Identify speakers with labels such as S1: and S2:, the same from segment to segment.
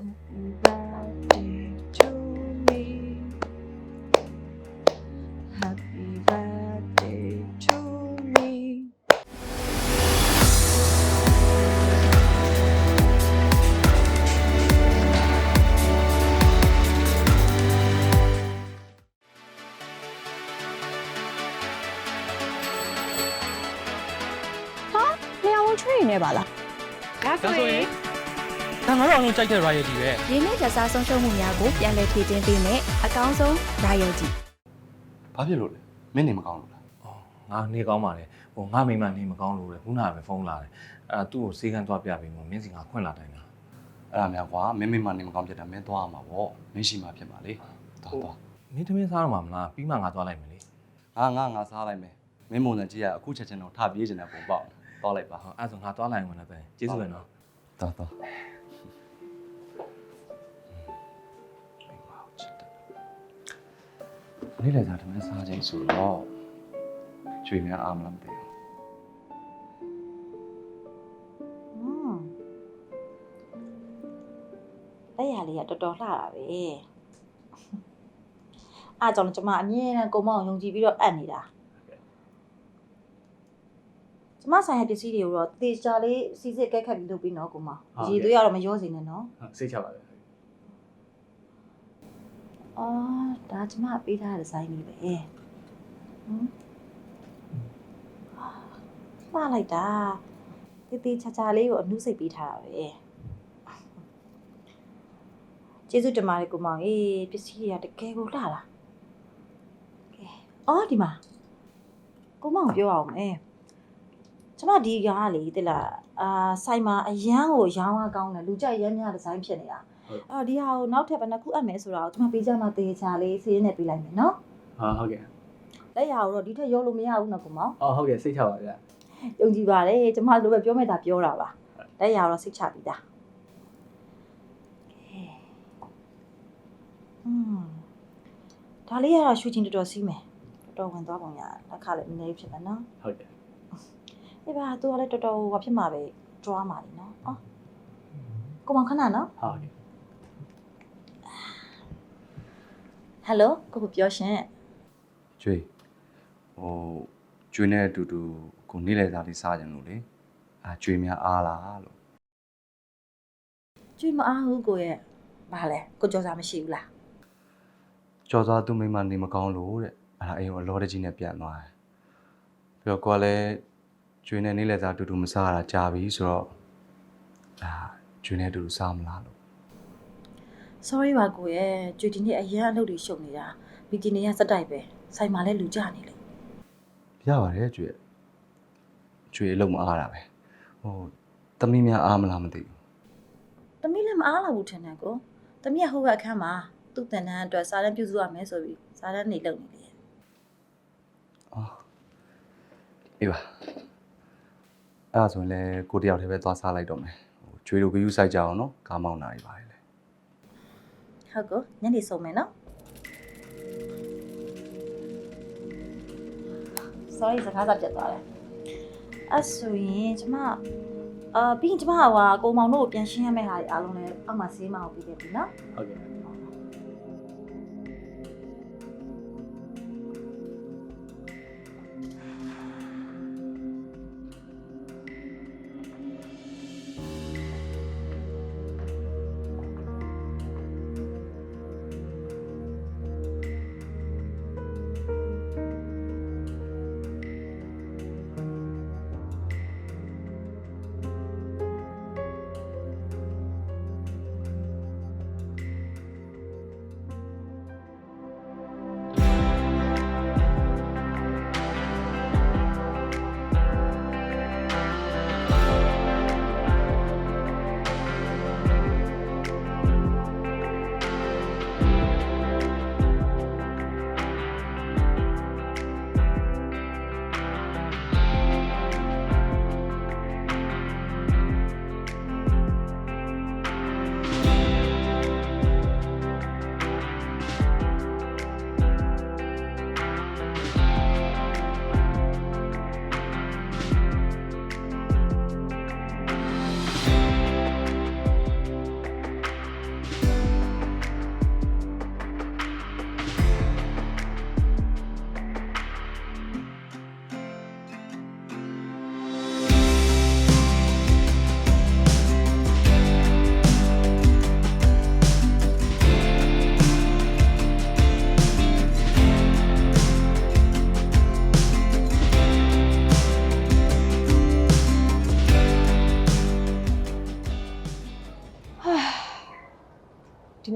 S1: Happy birthday to me. Happy birthday to me.
S2: နေအောင်ချွေနေပါလား
S3: ဒါဆိုရင် ဒါငါတို့အောင်လုံးကြိုက်တဲ့ royalty ပဲ
S2: ရင်းနှီးကြစားဆုံးရှုံးမှုများကိုပြန်လည်ဖြည့်တင်းပေးမယ်အကောင်းဆုံး royalty
S4: ဘာဖြစ်လို့လဲမင်းနေမကောင်းလို့လား။
S5: အော်ငါနေကောင်းပါလေ။ဟိုငါမိမနေမကောင်းလို့လေခုနကပဲဖုန်းလာတယ်။အဲ့ဒါသူ့ကိုစေးကန်းသွားပြပြီးမှမင်းစီငါခွင့်လာတိုင်းတာ
S4: အဲ့ဒါများကွာမင်းမင်းမနေမကောင်းဖြစ်တာမင်းသွားရမှာပေါ့မင်းရှိမှဖြစ်မှာလေသွားသွား။
S5: မင်းသမင်းစားတော့မှာမလားပြီးမှငါသွားလိုက်မယ်လေ
S4: ငါငါငါစားလိုက်မယ်မင်းမုံစံကြီးကအခုချက်ချင်းတော့ထပြေးကျင်တဲ့ပုံပေါ့သွားလိုက်ပါ။
S5: ဟောအဲ့ဒါဆိုငါသွားလိုက်ဝင်တော့တဲ့ကျေးဇူးပဲနော်
S4: သွားသွား နေ့လည်းစားတယ်မင်းစားချင်းဆိုတော့ကျွေများအားမလားမသိဘူး
S1: อืมလက်ရလေးကတော်တော်လှတာပဲအားကြောင့်ကျွန်မအမြဲတမ်းကိုမောင်ယုံကြည်ပြီးတော့အပ်နေတာကျွန်မဆိုင်ရာပစ္စည်းတွေကိုတော့တေချာလေးစီစစ်ကက်ခတ်ပြီးလုပ်ပြီးနော်ကိုမောင်ရေသွေးကတော့မရောစေနဲ့နော်
S3: စိတ်ချပါလေ
S1: အော်ဒါကျွန်မပေးထားတဲ့ဒီဇိုင်းလေးပဲဟမ်မှားလိုက်တာတေးသေးချာချာလေးကိုအနှုစိတ်ပေးထားတာပဲကျေးဇူးတင်ပါတယ်ကိုမောင်အေးပစ္စည်းတွေကတကယ်ကိုလှတာကဲအော်ဒီမှာကိုမောင်ပြောအောင်မယ်ကျမဒီကားလေတိလားအာဆိုင်မှာအရန်ကိုရောင်းရကောင်းတယ်လူကြိုက်ရမ်းများဒီဇိုင်းဖြစ်နေတာ အော်ဒီဟာကိုနောက်ထပ်ဘယ်နှခုအပ်မယ်ဆိုတာကိုကျွန်မပေးကြမှာတေချာလေးစီးရင်းနဲ့ပေးလိုက်မယ်နော်
S3: ဟာဟုတ်ကဲ့
S1: လက်ရကိုတော့ဒီထက်ရောလို့မရဘူးနော်ကိုမောင်
S3: အော်ဟုတ်ကဲ့စိတ်ချပါဗျာ
S1: ယုံကြည်ပါတယ်ကျွန်မလိုပဲပြောမဲ့တာပြောတာပါလက်ရကိုတော့စိတ်ချပြီးသားอืมဒါလေးကတော့ရွှေချင်းတော်တော်စီးမယ်တော်တော်ဝင်သွားပုံရလက်ခလည်းနည်းနည်းဖြစ်မယ်နော်
S3: ဟုတ်ကဲ့
S1: အေးပါသူကလည်းတော်တော်ဟိုဖြစ်မှာပဲဒွားမှာလीနော်အော်ကိုမောင်ခဏနော်
S3: ဟုတ်ကဲ့
S1: ဟယ်လိုကိုကိုပြောရှင်
S4: ကျွေဟိုကျွေနဲ့အတူတူကိုနေ့လည်းစားလေးစားကြလို့လေအာကျွေများအားလားလို့
S1: ကျွေးမအားဘူးကိုရဲ့ဘာလဲကိုကြောစားမရှိဘူးလား
S4: ကြော်သွားသူမိမနေမကောင်းလို့တဲ့အဲ့ဒါအိမ်ကိုအလောတကြီးနဲ့ပြန်သွားတယ်ပြီးတော့ကိုကလည်းကျွေနဲ့နေ့လည်းစားအတူတူမစားရတာကြာပြီဆိုတော့အာကျွေနဲ့အတူတူစားမလားလို့
S1: sorry ပါကိုရဲ့ကျွေဒီနေ့အရန်အလုပ်တွေရှုပ်နေတာမီတီနေရစက်တိုက်ပဲဆိုင်မှာလဲလူကြနေလေ
S4: ရပါတယ်ကျွေကျွေအလုံးမအားတာပဲဟိုတမီးများအားမလားမသိဘူး
S1: တမီးလည်းမအားလာဘူးထင်တယ်ကိုတမီးကဟိုဘက်အခန်းမှာသူ့တန်တန်းအတွက်စားတန်းပြုစုရမယ်ဆိုပြီးစားတန်းနေလုပ်နေလေ
S4: အော်အေးပါအဲ့ဒါဆိုရင်လည်းကိုတယောက်တည်းပဲသွားစားလိုက်တော့မယ်ဟိုကျွေတို့ကယူဆိုင်ကြအောင်နော်ကားမောင်းတာတွေပါတယ်လေ
S1: ဟုတ်ကိုညနေဆုံးမယ်နော် sorry စကားစပြတ်သွားတယ်အဲ့ဆိုရင်ကျမအာပြီးရင်ကျမကဟာကိုမောင်တို့ကိုပြန်ရှင်းရမယ့်ဟာတွေအားလုံးလည်းအောက်မှာဆေးမအောင်ပြီးခဲ့ပြီနော်
S3: ဟုတ်ကဲ့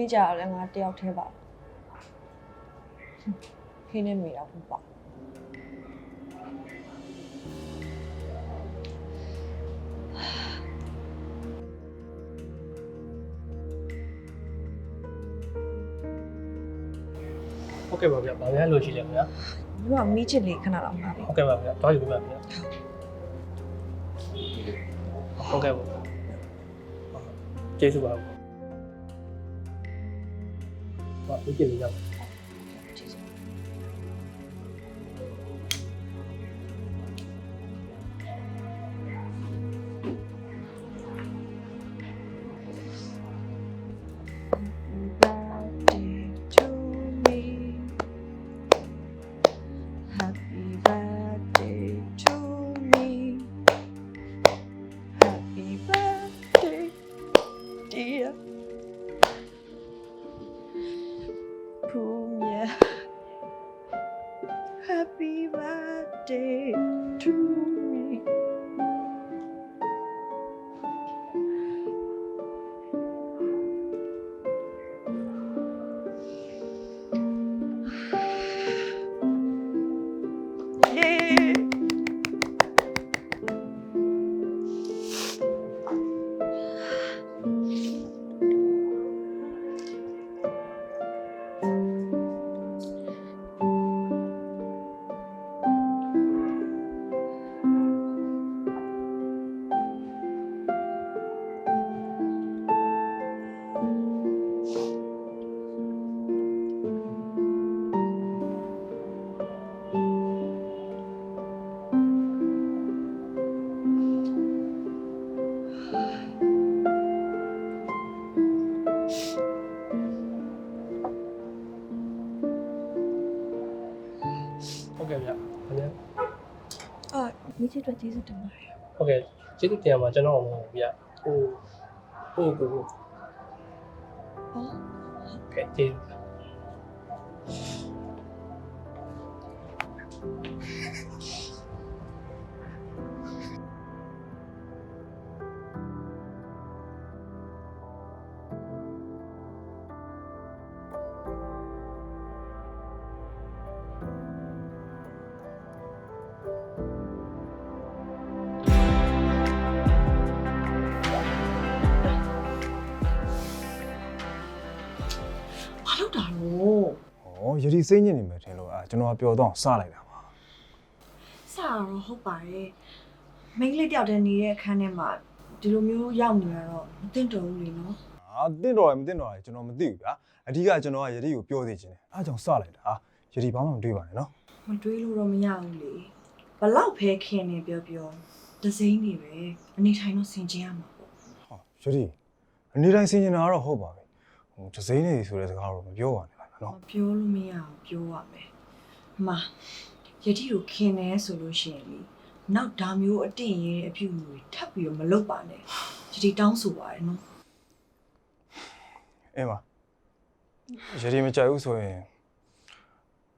S6: ဒီနေ့ကြာလည်းငါတယောက်တည်းပါခင်းနေမိတော့ဘူးပါ
S3: ဟုတ်ကဲ့ပါဗျာဗာများလို့ရှိလဲဗျာ
S6: ညီမမီးချစ်လေးခဏလောက်မှာလေ
S3: ဟုတ်ကဲ့ပါဗျာသွားယူပါဗျာဟုတ်ကဲ့ပါကျေးဇူးပါဘာ ဒီကြည့်ရ day.
S6: အာမိချစ်အတွက်ကျေးဇူးတင်ပါတယ်
S3: ဟုတ်ကဲ့ကျေးဇူးတင်ပါကျွန်တော်မဟုတ်ဘူးဗျာဟိုဟိုကို
S6: ဟော
S3: ကဲကျေးဇူး
S6: ဘာလို့တာလို့။
S7: ဩယတိစိတ်ညစ်နေမယ်ထင်လို့အာကျွန်တော်ကပျော်တော့စလိုက်တာပါ
S6: စတာတော့ဟုတ်ပါတယ်မိန်းကလေးတယောက်တည်းနေတဲ့အခန်းထဲမှာဒီလိုမျိုးရောက်နေရတော့မသိတော့ဘူးလေနော်။
S7: အာတင့်တော်ရယ်မတင့်တော်ရယ်ကျွန်တော်မသိဘူးဗျာ။အဓိကကျွန်တော်ကယတိကိုပြောသေးခြင်းတယ်။အားကြောင့်စလိုက်တာ။ယတိဘာမှမတွေးပါနဲ့နော်
S6: မတွေးလို့တော့မရဘူးလေဘလောက်ဖဲခင်နေပြောပြောဒစိမ့်နေပဲအနေထိုင်တော့ဆင်ကျင်ရမှာပေါ့။
S7: ဟောယတိအနေတိုင်းဆင်ကျင်တာကတော့ဟုတ်ပါပြီ။ဟို ဒစိမ့်နေဆိုတဲ့စကားတော့မပြောပါနဲ့လား
S6: မ
S7: နော်
S6: ပြောလို့မရဘူးပြောရမယ်အမယတိကိုခင်နေဆိုလို့ရှိရင်လေနောက်ဒါမျိုးအတင့်ရဲအပြုအမူတွေထပ်ပြီးတော့မလုပ်ပါနဲ့ယတိတောင်းဆိုပါတယ်နော်။
S7: အင်းပါ။ယတိမကြိုက်ဘူးဆိုရင်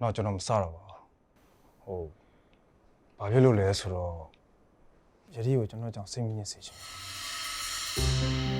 S7: တော့ကျွန်တော်မစတော့ပါဘူး။ဟိုဘာဖြစ်လို့လဲဆိုတော့ယတိကိုကျွန်တော်ကြောင့်စိတ်မညစ်စေချင်ဘူး